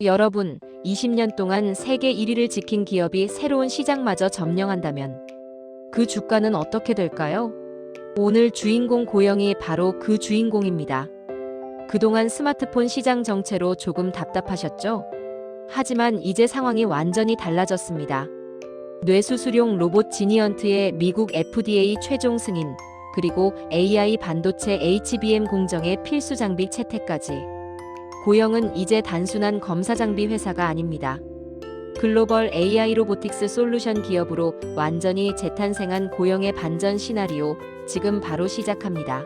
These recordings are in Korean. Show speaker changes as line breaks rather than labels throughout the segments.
여러분, 20년 동안 세계 1위를 지킨 기업이 새로운 시장마저 점령한다면 그 주가는 어떻게 될까요? 오늘 주인공 고영이 바로 그 주인공입니다. 그동안 스마트폰 시장 정체로 조금 답답하셨죠? 하지만 이제 상황이 완전히 달라졌습니다. 뇌수술용 로봇 지니언트의 미국 FDA 최종 승인, 그리고 AI 반도체 HBM 공정의 필수 장비 채택까지. 고영은 이제 단순한 검사 장비 회사가 아닙니다. 글로벌 AI 로보틱스 솔루션 기업으로 완전히 재탄생한 고영의 반전 시나리오 지금 바로 시작합니다.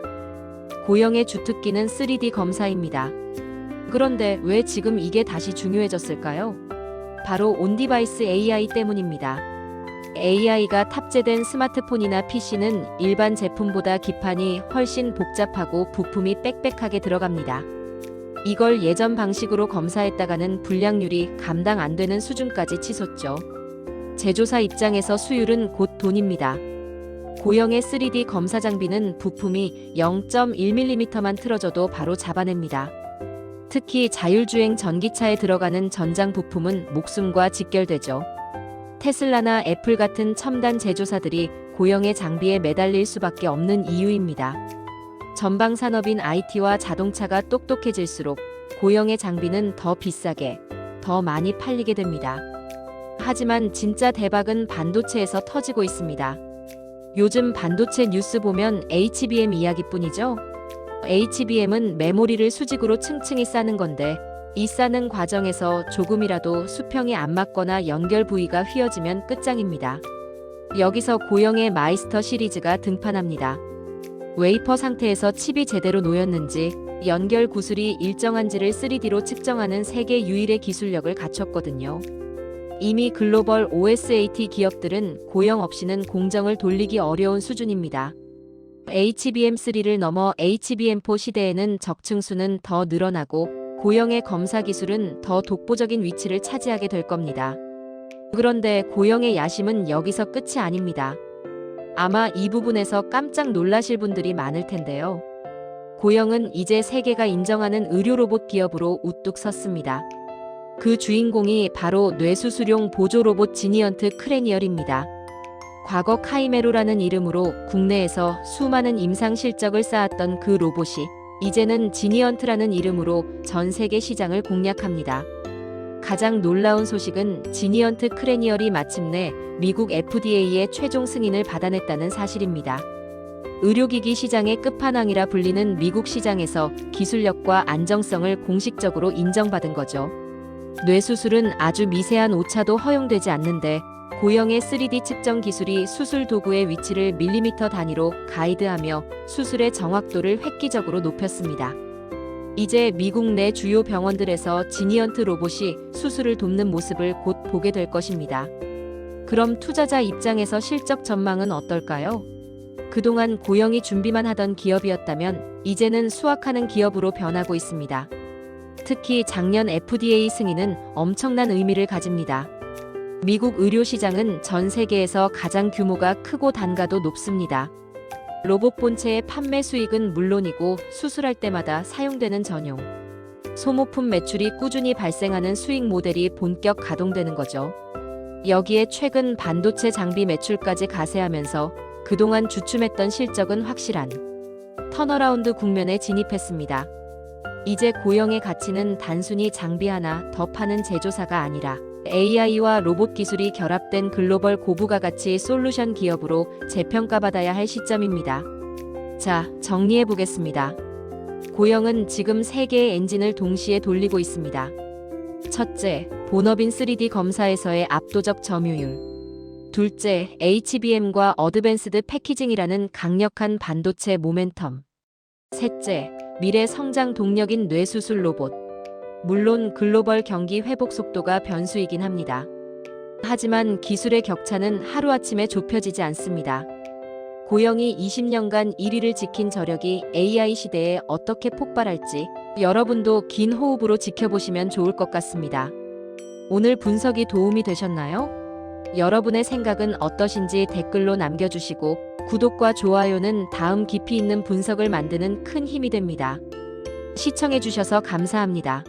고영의 주특기는 3D 검사입니다. 그런데 왜 지금 이게 다시 중요해졌을까요? 바로 온디바이스 AI 때문입니다. AI가 탑재된 스마트폰이나 PC는 일반 제품보다 기판이 훨씬 복잡하고 부품이 빽빽하게 들어갑니다. 이걸 예전 방식으로 검사했다가는 불량률이 감당 안 되는 수준까지 치솟죠. 제조사 입장에서 수율은 곧 돈입니다. 고형의 3D 검사 장비는 부품이 0.1mm만 틀어져도 바로 잡아냅니다. 특히 자율주행 전기차에 들어가는 전장 부품은 목숨과 직결되죠. 테슬라나 애플 같은 첨단 제조사들이 고형의 장비에 매달릴 수밖에 없는 이유입니다. 전방 산업인 IT와 자동차가 똑똑해질수록 고형의 장비는 더 비싸게, 더 많이 팔리게 됩니다. 하지만 진짜 대박은 반도체에서 터지고 있습니다. 요즘 반도체 뉴스 보면 HBM 이야기뿐이죠. HBM은 메모리를 수직으로 층층이 싸는 건데 이 싸는 과정에서 조금이라도 수평이 안 맞거나 연결 부위가 휘어지면 끝장입니다. 여기서 고영의 마이스터 시리즈가 등판합니다. 웨이퍼 상태에서 칩이 제대로 놓였는지 연결 구슬이 일정한지를 3D로 측정하는 세계 유일의 기술력을 갖췄거든요. 이미 글로벌 OSAT 기업들은 고영 없이는 공정을 돌리기 어려운 수준입니다. HBM3를 넘어 HBM4 시대에는 적층수는 더 늘어나고 고영의 검사 기술은 더 독보적인 위치를 차지하게 될 겁니다. 그런데 고영의 야심은 여기서 끝이 아닙니다. 아마 이 부분에서 깜짝 놀라실 분들이 많을 텐데요. 고영은 이제 세계가 인정하는 의료 로봇 기업으로 우뚝 섰습니다. 그 주인공이 바로 뇌수술용 보조 로봇 지니언트 크레니얼입니다. 과거 카이메로라는 이름으로 국내에서 수많은 임상 실적을 쌓았던 그 로봇이 이제는 지니언트라는 이름으로 전 세계 시장을 공략합니다. 가장 놀라운 소식은 지니언트 크레니얼이 마침내 미국 FDA의 최종 승인을 받아냈다는 사실입니다. 의료기기 시장의 끝판왕이라 불리는 미국 시장에서 기술력과 안정성을 공식적으로 인정받은 거죠. 뇌수술은 아주 미세한 오차도 허용되지 않는데 고형의 3D 측정 기술이 수술 도구의 위치를 밀리미터 단위로 가이드하며 수술의 정확도를 획기적으로 높였습니다. 이제 미국 내 주요 병원들에서 지니언트 로봇이 수술을 돕는 모습을 곧 보게 될 것입니다. 그럼 투자자 입장에서 실적 전망은 어떨까요? 그동안 고영이 준비만 하던 기업이었다면 이제는 수확하는 기업으로 변하고 있습니다. 특히 작년 FDA 승인은 엄청난 의미를 가집니다. 미국 의료 시장은 전 세계에서 가장 규모가 크고 단가도 높습니다. 로봇 본체의 판매 수익은 물론이고 수술할 때마다 사용되는 전용. 소모품 매출이 꾸준히 발생하는 수익 모델이 본격 가동되는 거죠. 여기에 최근 반도체 장비 매출까지 가세하면서 그동안 주춤했던 실적은 확실한 턴어라운드 국면에 진입했습니다. 이제 고영의 가치는 단순히 장비 하나 더 파는 제조사가 아니라 AI와 로봇 기술이 결합된 글로벌 고부가 가치 솔루션 기업으로 재평가받아야 할 시점입니다. 자, 정리해 보겠습니다. 고영은 지금 세 개의 엔진을 동시에 돌리고 있습니다. 첫째, 본업인 3D 검사에서의 압도적 점유율. 둘째, HBM과 어드밴스드 패키징이라는 강력한 반도체 모멘텀. 셋째, 미래 성장 동력인 뇌수술 로봇. 물론 글로벌 경기 회복 속도가 변수이긴 합니다. 하지만 기술의 격차는 하루아침에 좁혀지지 않습니다. 고영이 20년간 1위를 지킨 저력이 AI 시대에 어떻게 폭발할지 여러분도 긴 호흡으로 지켜보시면 좋을 것 같습니다. 오늘 분석이 도움이 되셨나요? 여러분의 생각은 어떠신지 댓글로 남겨주시고 구독과 좋아요는 다음 깊이 있는 분석을 만드는 큰 힘이 됩니다. 시청해주셔서 감사합니다.